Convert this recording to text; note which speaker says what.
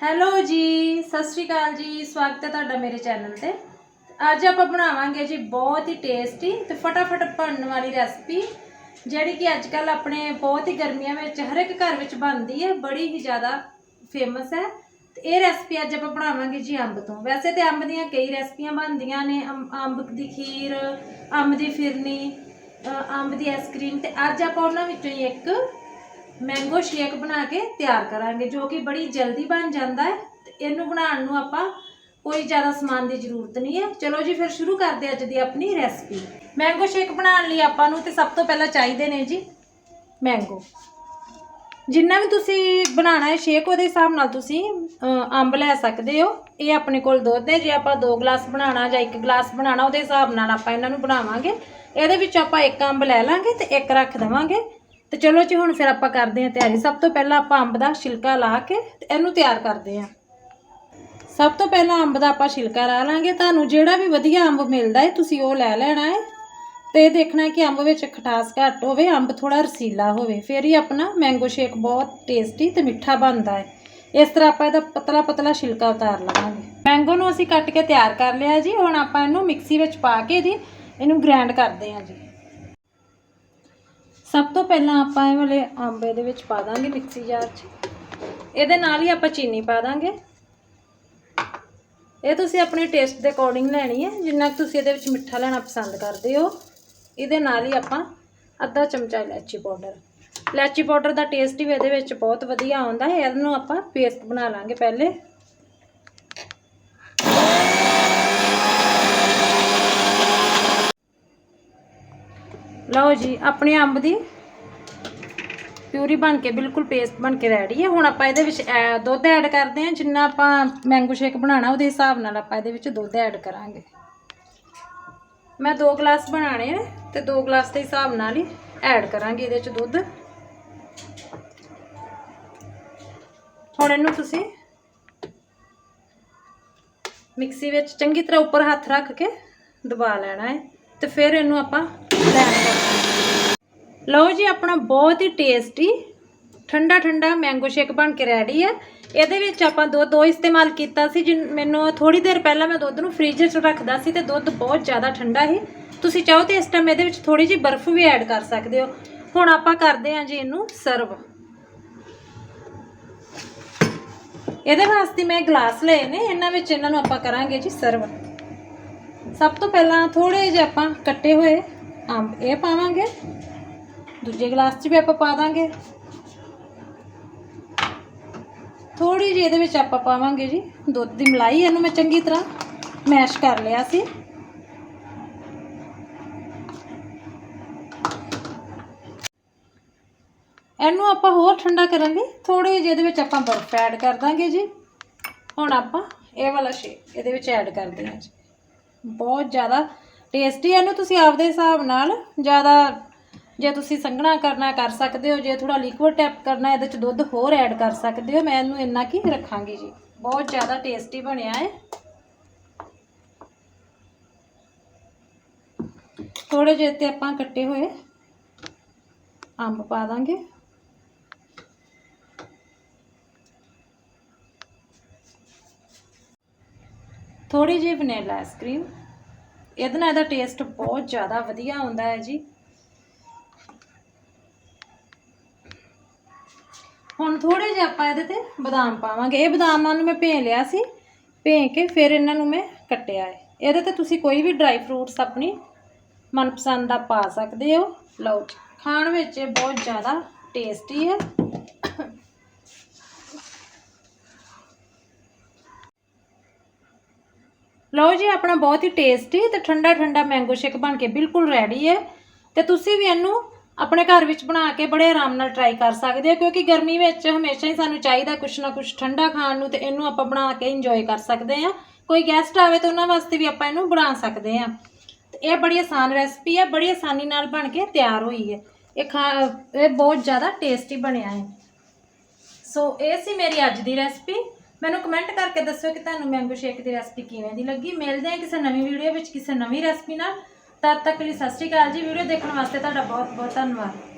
Speaker 1: Hello ਜੀ, ਸਤਿ ਸ਼੍ਰੀ ਅਕਾਲ ਜੀ, ਸਵਾਗਤ ਹੈ ਤੁਹਾਡਾ ਮੇਰੇ ਚੈਨਲ ਤੇ। ਅੱਜ ਆਪਾਂ ਬਣਾਵਾਂਗੇ ਜੀ ਬਹੁਤ ਹੀ ਟੇਸਟੀ ਤੇ ਫਟਾਫਟ ਬਣਨ ਵਾਲੀ ਰੈਸਪੀ ਜਿਹੜੀ ਕਿ ਅੱਜ ਕੱਲ ਆਪਣੇ ਬਹੁਤ ਹੀ ਗਰਮੀਆਂ ਵਿੱਚ ਹਰ ਇੱਕ ਘਰ ਵਿੱਚ ਬਣਦੀ ਹੈ, ਬੜੀ ਹੀ ਜ਼ਿਆਦਾ ਫੇਮਸ ਹੈ। ਤੇ ਇਹ ਰੈਸਪੀ ਅੱਜ ਆਪਾਂ ਬਣਾਵਾਂਗੇ ਜੀ ਅੰਬ ਤੋਂ। ਵੈਸੇ ਤੇ ਅੰਬ ਦੀਆਂ ਕਈ ਰੈਸਪੀਆਂ ਬਣਦੀਆਂ ਨੇ ਅੰਬ ਅੰਬ ਦੀ ਖੀਰ, ਅੰਬ ਦੀ ਫਿਰਨੀ ਅੰਬ ਦੀ ਆਈਸਕ੍ਰੀਮ ਤੇ ਅੱਜ ਆਪਾਂ ਉਹਨਾਂ ਵਿੱਚੋਂ ਹੀ ਇੱਕ ਮੈਂਗੋ ਸ਼ੇਕ ਬਣਾ ਕੇ ਤਿਆਰ ਕਰਾਂਗੇ, ਜੋ ਕਿ ਬੜੀ ਜਲਦੀ ਬਣ ਜਾਂਦਾ ਹੈ, ਤੇ ਇਹਨੂੰ ਬਣਾਉਣ ਨੂੰ ਆਪਾਂ ਕੋਈ ਜ਼ਿਆਦਾ ਸਮਾਨ ਦੀ ਜ਼ਰੂਰਤ ਨਹੀਂ ਹੈ। ਚਲੋ ਜੀ, ਫਿਰ ਸ਼ੁਰੂ ਕਰਦੇ ਅੱਜ ਦੀ ਆਪਣੀ ਰੈਸਪੀ। ਮੈਂਗੋ ਸ਼ੇਕ ਬਣਾਉਣ ਲਈ ਆਪਾਂ ਨੂੰ ਤੇ ਸਭ ਤੋਂ ਪਹਿਲਾਂ ਚਾਹੀਦੇ ਨੇ ਜੀ ਮੈਂਗੋ। ਜਿੰਨਾ ਵੀ ਤੁਸੀਂ ਬਣਾਉਣਾ ਹੈ ਸ਼ੇਕ, ਉਹਦੇ ਹਿਸਾਬ ਨਾਲ ਤੁਸੀਂ ਅੰਬ ਲੈ ਸਕਦੇ ਹੋ। ਇਹ ਆਪਣੇ ਕੋਲ ਦੁੱਧ ਹੈ, ਜੇ ਆਪਾਂ 2 ਗਲਾਸ ਬਣਾਉਣਾ ਜਾਂ 1 ਗਲਾਸ ਬਣਾਉਣਾ, ਉਹਦੇ ਹਿਸਾਬ ਨਾਲ ਆਪਾਂ ਇਹਨਾਂ ਨੂੰ ਬਣਾਵਾਂਗੇ। ਇਹਦੇ ਵਿੱਚ ਆਪਾਂ ਇੱਕ ਅੰਬ ਲੈ ਲਾਂਗੇ ਤੇ ਇੱਕ ਰੱਖ ਦੇਵਾਂਗੇ। ਤੇ ਚਲੋ ਜੀ, ਹੁਣ ਫਿਰ ਆਪਾਂ ਕਰਦੇ ਹਾਂ ਤਿਆਰੀ। ਸਭ ਤੋਂ ਪਹਿਲਾਂ ਆਪਾਂ ਅੰਬ ਦਾ ਛਿਲਕਾ ਲਾ ਕੇ ਤੇ ਇਹਨੂੰ ਤਿਆਰ ਕਰਦੇ ਹਾਂ। ਸਭ ਤੋਂ ਪਹਿਲਾਂ ਅੰਬ ਦਾ ਆਪਾਂ ਛਿਲਕਾ ਲਾ ਲਾਂਗੇ। ਤੁਹਾਨੂੰ ਜਿਹੜਾ ਵੀ ਵਧੀਆ ਅੰਬ ਮਿਲਦਾ ਹੈ, ਤੁਸੀਂ ਉਹ ਲੈ ਲੈਣਾ ਹੈ। ਤੇ ਇਹ ਦੇਖਣਾ ਕਿ ਅੰਬ ਵਿੱਚ ਖਟਾਸ ਘੱਟ ਹੋਵੇ, ਅੰਬ ਥੋੜਾ ਰਸੀਲਾ ਹੋਵੇ। ਫਿਰ ਹੀ ਆਪਣਾ ਮੈਂਗੋ ਸ਼ੇਕ ਬਹੁਤ ਟੇਸਟੀ ਤੇ ਮਿੱਠਾ ਬਣਦਾ ਹੈ। ਇਸ ਤਰ੍ਹਾਂ ਆਪਾਂ ਇਹਦਾ ਪਤਲਾ ਪਤਲਾ ਛਿਲਕਾ ਉਤਾਰ ਲਵਾਂਗੇ। ਮੈਂਗੋ ਨੂੰ ਅਸੀਂ ਕੱਟ ਕੇ ਤਿਆਰ ਕਰ ਲਿਆ ਜੀ। ਹੁਣ ਆਪਾਂ ਇਹਨੂੰ ਮਿਕਸੀ ਵਿੱਚ ਪਾ ਕੇ ਜੀ, ਇਹਨੂੰ ਗ੍ਰਾਈਂਡ ਕਰਦੇ ਹਾਂ ਜੀ। ਸਭ ਤੋਂ ਪਹਿਲਾਂ ਆਪਾਂ ਇਹ ਵਾਲੇ ਅੰਬ ਇਹਦੇ ਵਿੱਚ ਪਾ ਦਾਂਗੇ ਮਿਕਸੀ ਜਾਰ 'ਚ। ਇਹਦੇ ਨਾਲ ਹੀ ਆਪਾਂ ਚੀਨੀ ਪਾ ਦਾਂਗੇ। ਇਹ ਤੁਸੀਂ ਆਪਣੇ ਟੇਸਟ ਦੇ ਅਕੋਰਡਿੰਗ ਲੈਣੀ ਹੈ। ਜਿੰਨਾ ਕੁ ਤੁਸੀਂ ਇਹਦੇ ਵਿੱਚ ਮਿੱਠਾ ਲੈਣਾ ਪਸੰਦ ਕਰਦੇ ਹੋ, ਇਹਦੇ ਨਾਲ ਹੀ ਆਪਾਂ ਅੱਧਾ ਚਮਚਾ ਇਲਾਚੀ ਪਾਊਡਰ। ਇਲਾਚੀ ਪਾਊਡਰ ਦਾ ਟੇਸਟ ਵੀ ਇਹਦੇ ਵਿੱਚ ਬਹੁਤ ਵਧੀਆ ਆਉਂਦਾ ਹੈ। ਇਹਨੂੰ ਆਪਾਂ ਪੇਸਟ ਬਣਾ ਲਾਂਗੇ ਪਹਿਲੇ। ਲਓ ਜੀ, ਆਪਣੇ ਅੰਬ ਦੀ ਪਿਊਰੀ ਬਣ ਕੇ, ਬਿਲਕੁਲ ਪੇਸਟ ਬਣ ਕੇ ਰੈਡੀ ਹੈ ਹੁਣ ਆਪਾਂ ਇਹਦੇ ਵਿੱਚ ਐ- ਦੁੱਧ ਐਡ ਕਰਦੇ ਹਾਂ। ਜਿੰਨਾ ਆਪਾਂ ਮੈਂਗੋ ਸ਼ੇਕ ਬਣਾਉਣਾ, ਉਹਦੇ ਹਿਸਾਬ ਨਾਲ ਆਪਾਂ ਇਹਦੇ ਵਿੱਚ ਦੁੱਧ ਐਡ ਕਰਾਂਗੇ। ਮੈਂ 2 ਗਲਾਸ ਬਣਾਣੇ ਨੇ ਤੇ 2 ਗਲਾਸ ਦੇ ਹਿਸਾਬ ਨਾਲ ਹੀ ਐਡ ਕਰਾਂਗੇ ਇਹਦੇ ਵਿੱਚ ਦੁੱਧ। ਹੁਣ ਇਹਨੂੰ ਤੁਸੀਂ ਮਿਕਸੀ ਵਿੱਚ ਚੰਗੀ ਤਰ੍ਹਾਂ ਉੱਪਰ ਹੱਥ ਰੱਖ ਕੇ ਦਬਾ ਲੈਣਾ ਹੈ, ਤੇ ਫਿਰ ਇਹਨੂੰ ਆਪਾਂ ਲਓ ਜੀ, ਆਪਣਾ ਬਹੁਤ ਹੀ ਟੇਸਟੀ ਠੰਡਾ ਠੰਡਾ ਮੈਂਗੋ ਸ਼ੇਕ ਬਣ ਕੇ ਰੈਡੀ ਹੈ ਇਹਦੇ ਵਿੱਚ ਆਪਾਂ ਦੁੱਧ ਉਹ ਇਸਤੇਮਾਲ ਕੀਤਾ ਸੀ ਜਿ ਮੈਨੂੰ ਥੋੜੀ ਦੇਰ ਪਹਿਲਾਂ ਮੈਂ ਦੁੱਧ ਨੂੰ ਫ੍ਰਿਜ 'ਚ ਰੱਖਦਾ ਸੀ ਤੇ ਦੁੱਧ ਬਹੁਤ ਜ਼ਿਆਦਾ ਠੰਡਾ ਸੀ। ਤੁਸੀਂ ਚਾਹੋ ਤੇ ਇਸ ਟਾਈਮ ਇਹਦੇ ਵਿੱਚ ਥੋੜੀ ਜਿਹੀ ਬਰਫ਼ ਵੀ ਐਡ ਕਰ ਸਕਦੇ ਹੋ। ਹੁਣ ਆਪਾਂ ਕਰਦੇ ਹਾਂ ਜੀ ਇਹਨੂੰ ਸਰਵ ਇਹਦੇ ਵਾਸਤੇ ਮੈਂ ਗਲਾਸ ਲਏ ਨੇ, ਇਹਨਾਂ ਵਿੱਚ ਇਹਨਾਂ ਨੂੰ ਆਪਾਂ ਕਰਾਂਗੇ ਜੀ ਸਰਵ ਸਭ ਤੋਂ ਪਹਿਲਾਂ ਥੋੜੇ ਜਿਹੇ ਆਪਾਂ ਕੱਟੇ ਹੋਏ ਅੰਬ ਇਹ ਪਾਵਾਂਗੇ। ਦੂਜੇ ਗਲਾਸ 'ਚ ਵੀ ਆਪਾਂ ਪਾ ਦਾਂਗੇ। ਥੋੜੀ ਜਿਹੀ ਇਹਦੇ ਵਿੱਚ ਆਪਾਂ ਪਾਵਾਂਗੇ ਜੀ। ਦੁੱਧ ਦੀ ਮਲਾਈ ਇਹਨੂੰ ਮੈਂ ਚੰਗੀ ਤਰ੍ਹਾਂ ਮੈਸ਼ ਕਰ ਲਿਆ ਸੀ। ਇਹਨੂੰ ਆਪਾਂ ਹੋਰ ਠੰਡਾ ਕਰਨ ਲਈ ਥੋੜੇ ਜਿਹੇ ਇਹਦੇ ਵਿੱਚ ਆਪਾਂ ਬਰਫ਼ ਐਡ ਕਰ ਦਾਂਗੇ ਜੀ। ਹੁਣ ਆਪਾਂ ਇਹ ਵਾਲਾ ਸ਼ੇਕ ਇਹਦੇ ਵਿੱਚ ਐਡ ਕਰਦੇ ਹਾਂ ਜੀ। ਬਹੁਤ ਜ਼ਿਆਦਾ ਟੇਸਟੀ ਇਹਨੂੰ ਤੁਸੀਂ ਆਪਦੇ ਹਿਸਾਬ ਨਾਲ ਜ਼ਿਆਦਾ ਜੇ ਤੁਸੀਂ ਸੰਘਣਾ ਕਰਨਾ ਕਰ ਸਕਦੇ ਹੋ, ਜੇ ਥੋੜਾ ਲਿਕੁਇਡ ਟੈਪ ਕਰਨਾ, ਇਹਦੇ ਚ ਦੁੱਧ ਹੋਰ ਐਡ ਕਰ ਸਕਦੇ ਹੋ। ਮੈਂ ਇਹਨੂੰ ਇੰਨਾ ਕੀ ਰੱਖਾਂਗੀ ਜੀ। ਬਹੁਤ ਜ਼ਿਆਦਾ ਟੇਸਟੀ ਬਣਿਆ ਹੈ ਥੋੜੇ ਜਿਹੇ ਤੇ ਆਪਾਂ ਕੱਟੇ ਹੋਏ ਅੰਬ ਪਾ ਦਾਂਗੇ। ਥੋੜੀ ਜਿਹੀ ਵਨੀਲਾ ਆਈਸਕ੍ਰੀਮ ਇਹਦੇ ਨਾਲ ਇਹਦਾ ਟੇਸਟ ਬਹੁਤ ਜ਼ਿਆਦਾ ਵਧੀਆ ਆਉਂਦਾ ਹੈ ਜੀ। ਹੁਣ ਥੋੜੇ ਜਿਹਾ ਆਪਾਂ ਇਹਦੇ ਤੇ ਬਦਾਮ ਪਾਵਾਂਗੇ। ਇਹ ਬਦਾਮਾਂ ਨੂੰ ਮੈਂ ਭੇ ਲਿਆ ਸੀ, ਭੇ ਕੇ ਫਿਰ ਇਹਨਾਂ ਨੂੰ ਮੈਂ ਕੱਟਿਆ ਹੈ। ਇਹਦੇ ਤੇ ਤੁਸੀਂ ਕੋਈ ਵੀ ਡਰਾਈ ਫਰੂਟਸ ਆਪਣੀ ਮਨਪਸੰਦ ਦਾ ਪਾ ਸਕਦੇ ਹੋ। ਲਓ ਜੀ, ਖਾਣ ਵਿੱਚ ਇਹ ਬਹੁਤ ਜ਼ਿਆਦਾ ਟੇਸਟੀ ਹੈ। ਲਓ ਜੀ, ਆਪਣਾ ਬਹੁਤ ਹੀ ਟੇਸਟੀ ਤੇ ਠੰਡਾ ਠੰਡਾ ਮੈਂਗੋ ਸ਼ੇਕ ਬਣ ਕੇ ਬਿਲਕੁਲ ਰੈਡੀ ਹੈ। ਤੇ ਤੁਸੀਂ ਵੀ ਇਹਨੂੰ ਆਪਣੇ ਘਰ ਵਿੱਚ ਬਣਾ ਕੇ ਬੜੇ ਆਰਾਮ ਨਾਲ ਟਰਾਈ ਕਰ ਸਕਦੇ ਹੋ, ਕਿਉਂਕਿ ਗਰਮੀ ਵਿੱਚ ਹਮੇਸ਼ਾ ਹੀ ਸਾਨੂੰ ਚਾਹੀਦਾ ਕੁਛ ਨਾ ਕੁਛ ਠੰਡਾ ਖਾਣ ਨੂੰ ਤੇ ਇਹਨੂੰ ਆਪਾਂ ਬਣਾ ਕੇ ਇੰਜੋਏ ਕਰ ਸਕਦੇ ਹਾਂ। ਕੋਈ ਗੈਸਟ ਆਵੇ ਤਾਂ ਉਹਨਾਂ ਵਾਸਤੇ ਵੀ ਆਪਾਂ ਇਹਨੂੰ ਬਣਾ ਸਕਦੇ ਹਾਂ। ਤੇ ਇਹ ਬੜੀ ਆਸਾਨ ਰੈਸਪੀ ਹੈ, ਬੜੀ ਆਸਾਨੀ ਨਾਲ ਬਣ ਕੇ ਤਿਆਰ ਹੋਈ ਹੈ। ਇਹ ਖਾ, ਇਹ ਬਹੁਤ ਜ਼ਿਆਦਾ ਟੇਸਟੀ ਬਣਿਆ ਹੈ। ਸੋ ਇਹ ਸੀ ਮੇਰੀ ਅੱਜ ਦੀ ਰੈਸਪੀ ਮੈਨੂੰ ਕਮੈਂਟ ਕਰਕੇ ਦੱਸਿਓ ਕਿ ਤੁਹਾਨੂੰ ਮੈਂਗੋ ਸ਼ੇਕ ਦੀ ਰੈਸਪੀ ਕਿਵੇਂ ਦੀ ਲੱਗੀ। ਮਿਲਦੇ ਹਾਂ ਕਿਸੇ ਨਵੀਂ ਵੀਡੀਓ ਵਿੱਚ, ਕਿਸੇ ਨਵੀਂ ਰੈਸਪੀ ਨਾਲ। ਤਦ ਤੱਕ ਲਈ ਸਤਿ ਸ਼੍ਰੀ ਅਕਾਲ ਜੀ। ਵੀਡੀਓ ਦੇਖਣ ਵਾਸਤੇ ਤੁਹਾਡਾ ਬਹੁਤ ਬਹੁਤ ਧੰਨਵਾਦ।